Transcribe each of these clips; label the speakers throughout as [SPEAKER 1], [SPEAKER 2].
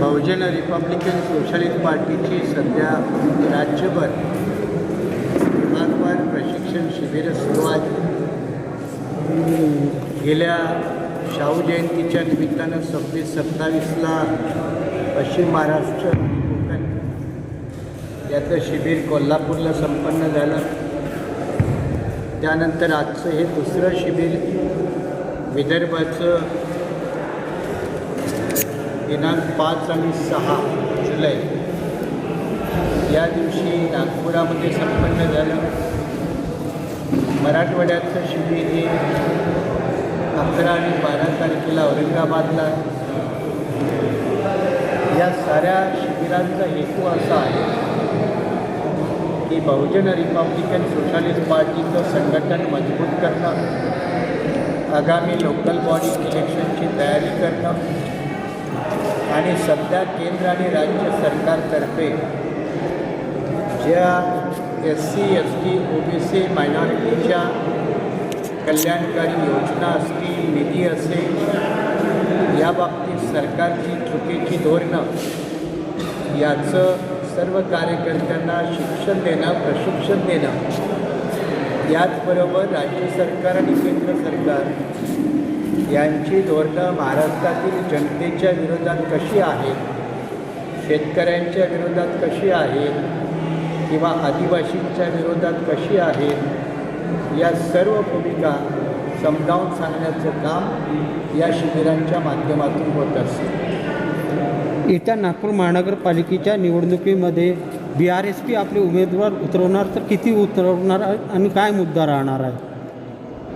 [SPEAKER 1] बहुजन Republican socialist पार्टीची सध्या राज्यभर विभागवार प्रशिक्षण शिबिर सुरू आहेत गेल्या शाहू जयंतीच्या निमित्तानं सव्वीस सत्तावीसला पश्चिम महाराष्ट्र याचं शिबिर कोल्हापूरला संपन्न झालं. त्यानंतर आजचं हे दुसरं शिबिर विदर्भाचं दिनांक पाच आणि सहा जुलै. या दिवशी नागपुरामध्ये संपन्न झालं. मराठवाड्याचं शिबिर हे अकरा आणि बारा तारखेला औरंगाबादला. या साऱ्या शिबिरांचा हेतू असा आहे बहुजन रिपब्लिकन सोशलिस्ट पार्टीचं संघटन मजबूत करणं आगामी लोकल बॉडी इलेक्शनची तयारी करणं आणि सध्या केंद्र आणि राज्य सरकारतर्फे ज्या S C S T O B C मायनॉरिटीच्या कल्याणकारी योजना असतील निधी असेल याबाबतीत सरकारची चुकीची धोरणं याचं सर्व कार्यकर्त्यांना शिक्षण देणं प्रशिक्षण देणं. याचबरोबर राज्य सरकार आणि केंद्र सरकार यांची धोरणं महाराष्ट्रातील जनतेच्या विरोधात कशी आहेत शेतकऱ्यांच्या विरोधात कशी आहेत किंवा आदिवासींच्या विरोधात कशी आहेत या सर्व भूमिका समजावून सांगण्याचं काम या शिबिरांच्या माध्यमातून होत असते.
[SPEAKER 2] येत्या नागपूर महानगरपालिकेच्या निवडणुकीमध्ये बी आर एस पी आपले उमेदवार उतरवणार तर किती उतरवणार आहे आणि काय मुद्दा राहणार आहे?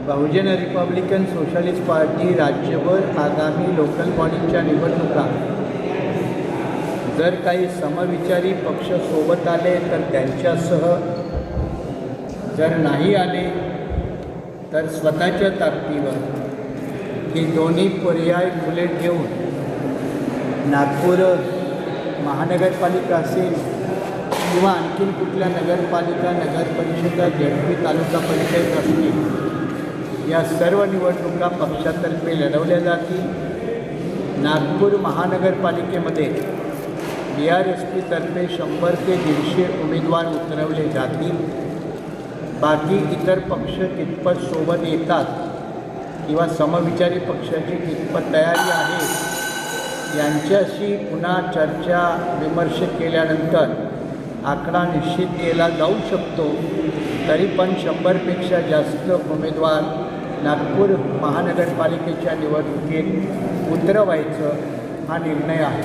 [SPEAKER 1] बहुजन रिपब्लिकन सोशलिस्ट पार्टी राज्यभर आगामी लोकल बॉडीच्या निवडणुका. जर काही समविचारी पक्ष सोबत आले तर त्यांच्यासह जर नाही आले तर स्वतःच्या ताकदीवर ही दोन्ही पर्याय खुले ठेवून नागपूर महानगरपालिका असेल किंवा आणखीन कुठल्या नगरपालिका नगरपरिषदा झेडपी तालुका पंचायत असतील या सर्व निवडणुका पक्षातर्फे लढवल्या जातील. नागपूर महानगरपालिकेमध्ये बी आर एस पीतर्फे शंभर ते दीडशे उमेदवार उतरवले जातील. बाकी इतर पक्ष कितपत सोबत येतात किंवा समविचारी पक्षाची कितपत तयारी आहे यांच्याशी पुन्हा चर्चा विमर्श केल्यानंतर आकडा निश्चित केला जाऊ शकतो. तरी पण शंभरपेक्षा जास्त उमेदवार नागपूर महानगरपालिकेच्या निवडणुकीत उतरवायचं हा निर्णय आहे.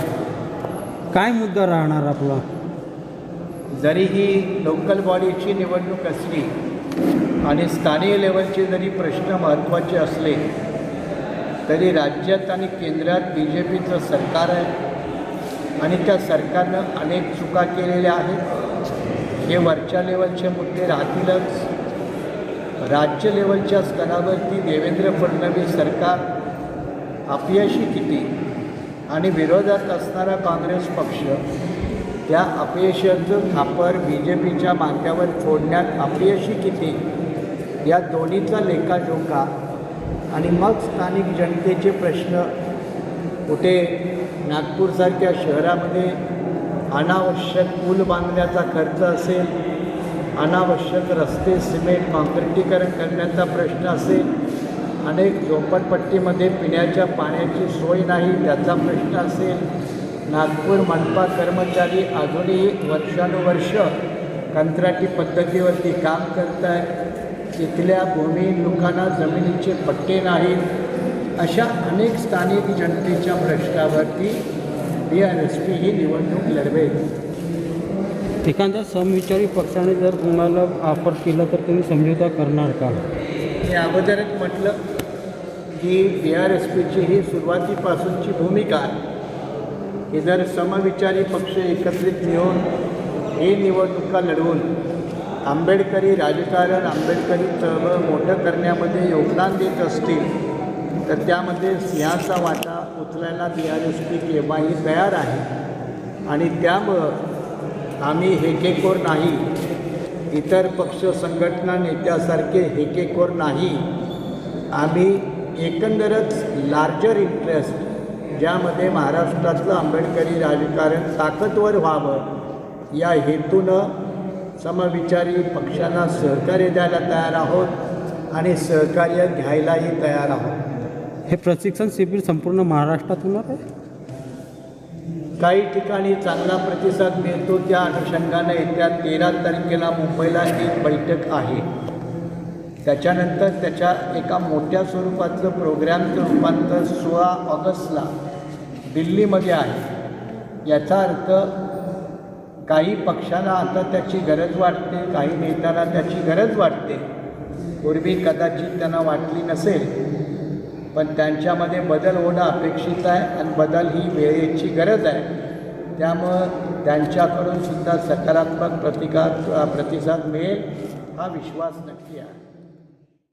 [SPEAKER 2] काय मुद्दा राहणार आपला?
[SPEAKER 1] जरी ही लोकल बॉडीची निवडणूक असली आणि स्थानिक लेवलचे जरी प्रश्न महत्त्वाचे असले तरी राज्यात आणि केंद्रात बी जे पीचं सरकार आहे आणि त्या सरकारनं अनेक चुका केलेल्या आहेत. हे वरच्या लेवलचे मुद्दे राहतीलच. राज्य लेवलच्या स्तरावरती देवेंद्र फडणवीस सरकार अपयशी किती आणि विरोधात असणारा काँग्रेस पक्ष त्या अपयशाचं खापर बी जे पीच्या माथ्यावर फोडण्यात अपयशी किती? या दोन्हीचा लेखाजोखा आणि मग स्थानिक जनतेचे प्रश्न. कुठे? नागपूरसारख्या शहरामध्ये अनावश्यक पूल बांधण्याचा खर्च असेल अनावश्यक रस्ते सिमेंट काँक्रिटीकरण करण्याचा प्रश्न असेल अनेक झोपडपट्टीमध्ये पिण्याच्या पाण्याची सोय नाही त्याचा प्रश्न असेल. नागपूर मनपा कर्मचारी अजूनही वर्षानुवर्ष कंत्राटी पद्धतीवरती काम करत आहे इथल्या भूमी लोकांना जमिनीचे पट्टे नाहीत. अशा अनेक स्थानिक जनतेच्या प्रश्नावरती बी आर एस पी ही निवडणूक लढवेल.
[SPEAKER 2] एखाद्या समविचारी पक्षाने जर तुम्हाला ऑफर केलं तर तुम्ही समझोता करणार का?
[SPEAKER 1] मी अगोदरच म्हटलं की बी आर एस पीची ही सुरुवातीपासूनची भूमिका आहे. की जर समविचारी पक्ष एकत्रित मिळून ही निवडणुका लढवून आंबेडकरी राजकारण आंबेडकरी चळवळ मोठं करण्यामध्ये योगदान देत असतील तर त्यामध्ये सिंहाचा वाटा उचलायला बी आर एस पी केव्हाही तयार आहे. आणि त्यामुळं आम्ही हेकेखोर नाही. इतर पक्ष संघटना नेत्यासारखे हेकेखोर नाही. आम्ही एकंदरच लार्जर इंटरेस्ट ज्यामध्ये महाराष्ट्रातलं आंबेडकरी राजकारण ताकदवर व्हावं या हेतूनं समविचारी पक्षांना सहकार्य द्यायला तयार आहोत आणि सहकार्य घ्यायलाही तयार आहोत.
[SPEAKER 2] हे प्रशिक्षण शिबिर संपूर्ण महाराष्ट्रात होणार आहे?
[SPEAKER 1] काही ठिकाणी चांगला प्रतिसाद मिळतो त्या अनुषंगानं येत्या तेरा तारखेला मुंबईला एक बैठक आहे. त्याच्यानंतर त्याच्या एका मोठ्या स्वरूपाचं प्रोग्रॅमचं रूपांतर सोळा ऑगस्टला दिल्लीमध्ये आहे. याचा अर्थ काही पक्षाला आता त्याची गरज वाटते काही नेत्यांना त्याची गरज वाटते. पूर्वी कदाचित त्यांना वाटली नसेल पण त्यांच्यामध्ये बदल होणं अपेक्षित आहे आणि बदल ही वेळेची गरज आहे. त्यामुळं त्यांच्याकडून सुद्धा सकारात्मक प्रतिकार प्रतिसाद मिळेल हा विश्वास नक्की आहे.